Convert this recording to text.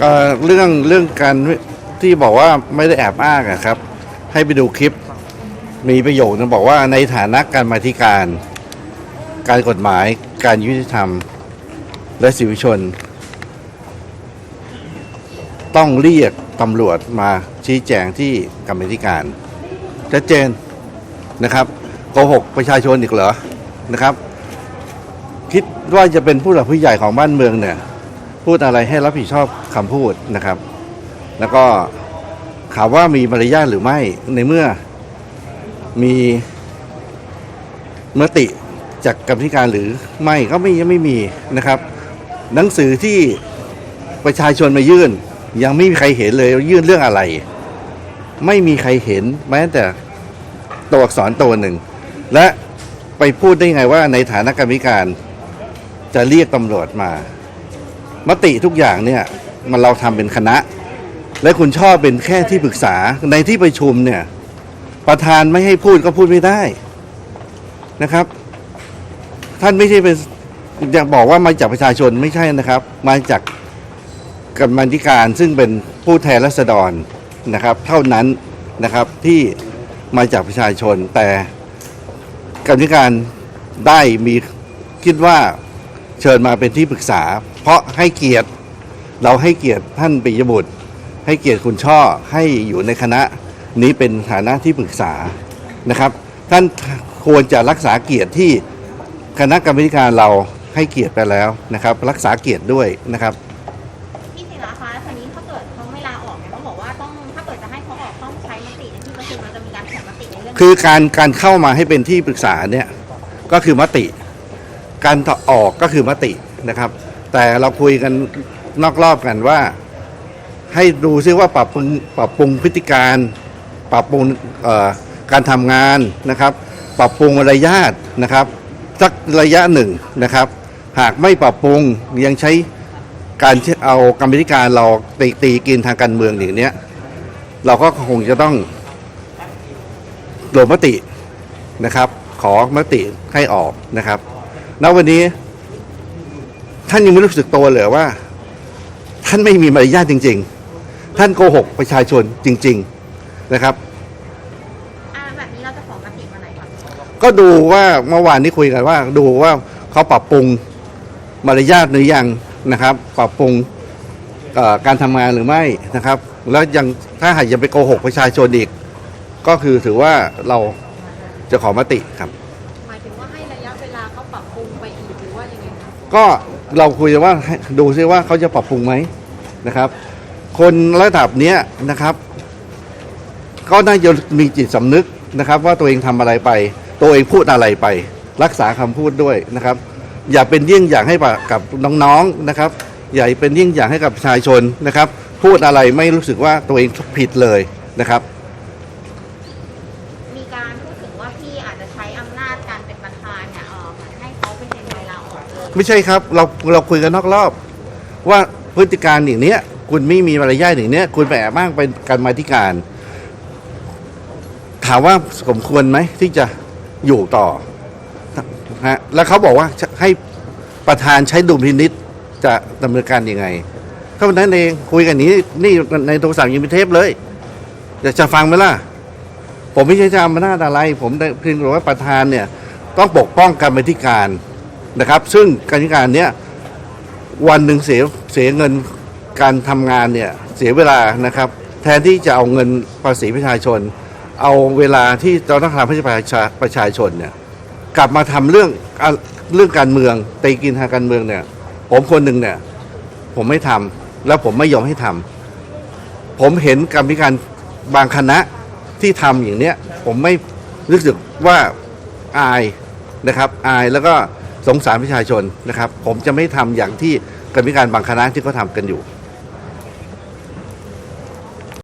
เอ่อเรื่องเรื่องการที่บอกว่าไม่ได้แอบอ้างอะครับ ให้ไปดูคลิป มีประโยคนึงบอกว่าในฐานะการมาธิการ การกฎหมาย การยุติธรรม และสิทธิชน ต้องเรียกตำรวจมาชี้แจงที่กรรมธิการชัดเจนนะครับโกหกประชาชนอีกเหรอนะครับ คิดว่าจะเป็นผู้หลักผู้ใหญ่ของบ้านเมืองเนี่ย พูดอะไรให้รับผิดชอบคำพูดนะครับ แล้วก็ถามว่ามีมารยาทหรือไม่ในเมื่อมีมติจากกรรมธิการหรือไม่ก็ไม่ยังไม่มีนะครับ หนังสือที่ประชาชนมายื่น ยังไม่มีใครเห็นเลยยื่นเรื่องอะไร ไม่มีใครเห็นแม้แต่ตัวอักษรตัวหนึ่ง และไปพูดได้ไงว่าในฐานะกรรมธิการจะเรียกตำรวจมา มติทุกอย่างเนี่ยมันเราทำเป็นคณะ และคุณชอบเป็นแค่ที่ปรึกษาในที่ประชุมเนี่ย ประธานไม่ให้พูดก็พูดไม่ได้นะครับ ท่านไม่ใช่เป็นอยากบอกว่ามาจากประชาชนไม่ใช่นะครับ มาจากกรรมธิการซึ่งเป็นผู้แทนรัษฎรนะครับ เท่านั้นนะครับที่มาจากประชาชน แต่กรรมธิการได้มีคิดว่าเชิญมาเป็นที่ปรึกษา เพราะให้เกียรติเราให้เกียรติท่านปิยบุตร ให้เกียรติคุณช่อให้อยู่ในคณะนี้เป็นฐานะที่ปรึกษานะครับ ท่านควรจะรักษาเกียรติที่คณะกรรมการเราให้เกียรติไปแล้วนะครับ รักษาเกียรติด้วยนะครับพี่ศิลาคะทีนี้ถ้าเกิดเขาไม่ลาออกเนี่ยต้องบอกว่าต้องถ้าเกิดจะให้เขาออกต้องใช้มติในที่ประชุมเราจะมีการแข่งมติในเรื่องคือการการเข้ามาให้เป็นที่ปรึกษาเนี่ยก็คือมติ การออกก็คือมตินะครับ แต่เราคุยกันนอกรอบกันว่า ให้ดูซิว่าปรับปรุงปรับปรุงพฤติการ ปรับปรุงการทำงานนะครับ ปรับปรุงมารยาทนะครับสักระยะหนึ่งนะครับ หากไม่ปรับปรุงยังใช้การเอากรรมธิการเราตีตีกินทางการเมืองอย่างเนี้ยเราก็คงจะต้องลงมตินะครับ ขอมติให้ออกนะครับ ณวันนี้ ท่านยังไม่รู้สึกตัวเลยว่า ท่านไม่มีมารยาทจริง ๆ ท่านโกหกประชาชนจริง ๆนะครับ อ่าแบบนี้เราจะขอมติวันไหนคะก็ดูว่าเมื่อวานนี้คุยกันว่า ดูว่าเขาปรับปรุงมารยาทหรือยังนะครับ ปรับปรุงเอ่อการทำงานหรือไม่นะครับ แล้วยังถ้าหากยังไปโกหกประชาชนอีก ก็คือถือว่าเราจะขอมติครับ หมายถึงว่าให้ระยะเวลาเขาปรับปรุงไปอีกหรือว่ายังไงคะก็ เราคุยว่าดูซิว่าเขาจะปรับปรุงไหมนะครับ คนระดับเนี้ยนะครับ ก็น่าจะมีจิตสำนึกนะครับ ว่าตัวเองทำอะไรไป ตัวเองพูดอะไรไป รักษาคำพูดด้วยนะครับ อย่าเป็นเยี่ยงอย่างให้กับน้องๆนะครับ อย่าเป็นเยี่ยงอย่างให้กับประชาชนนะครับ พูดอะไรไม่รู้สึกว่าตัวเองผิดเลยนะครับ ไม่ใช่ครับ เราเราคุยกันนอกรอบ ว่าพฤติการอย่างเนี้ย คุณไม่มีมารยาทอย่างเนี้ย คุณไปแอบอ้างเป็นการมาธิการ ถามว่าสมควรไหมที่จะอยู่ต่อฮะแล้วเขาบอกว่าให้ประธานใช้ดุลพินิษจะดำเนินการยังไงเท่านั้นเองคุยกันนี้นี่ในโทรศัพท์ยังมีเทปเลยอยากจะฟังไหมล่ะ ผมไม่ใช่จะอำนาจอะไร ผมเพียงแต่ว่าประธานเนี่ย ต้องปกป้องการบริการ นะครับ ซึ่งการการเนี้ยวันหนึ่งเสียเสียเงินการทำงานเนี่ยเสียเวลานะครับ แทนที่จะเอาเงินภาษีประชาชน เอาเวลาที่เราต้องทำให้ประชาประชาชนเนี่ยกลับมาทำเรื่องเรื่องการเมืองตีกินทางการเมืองเนี่ย ผมคนหนึ่งเนี่ย ผมไม่ทำแล้วผมไม่ยอมให้ทำผมเห็นกรรมธิการบางคณะที่ทำอย่างเนี้ย ผมไม่รู้สึกว่าอายนะครับ อายแล้วก็ สงสารประชาชนนะครับ ผมจะไม่ทำอย่างที่กรรมการบางคณะที่เขาทำกันอยู่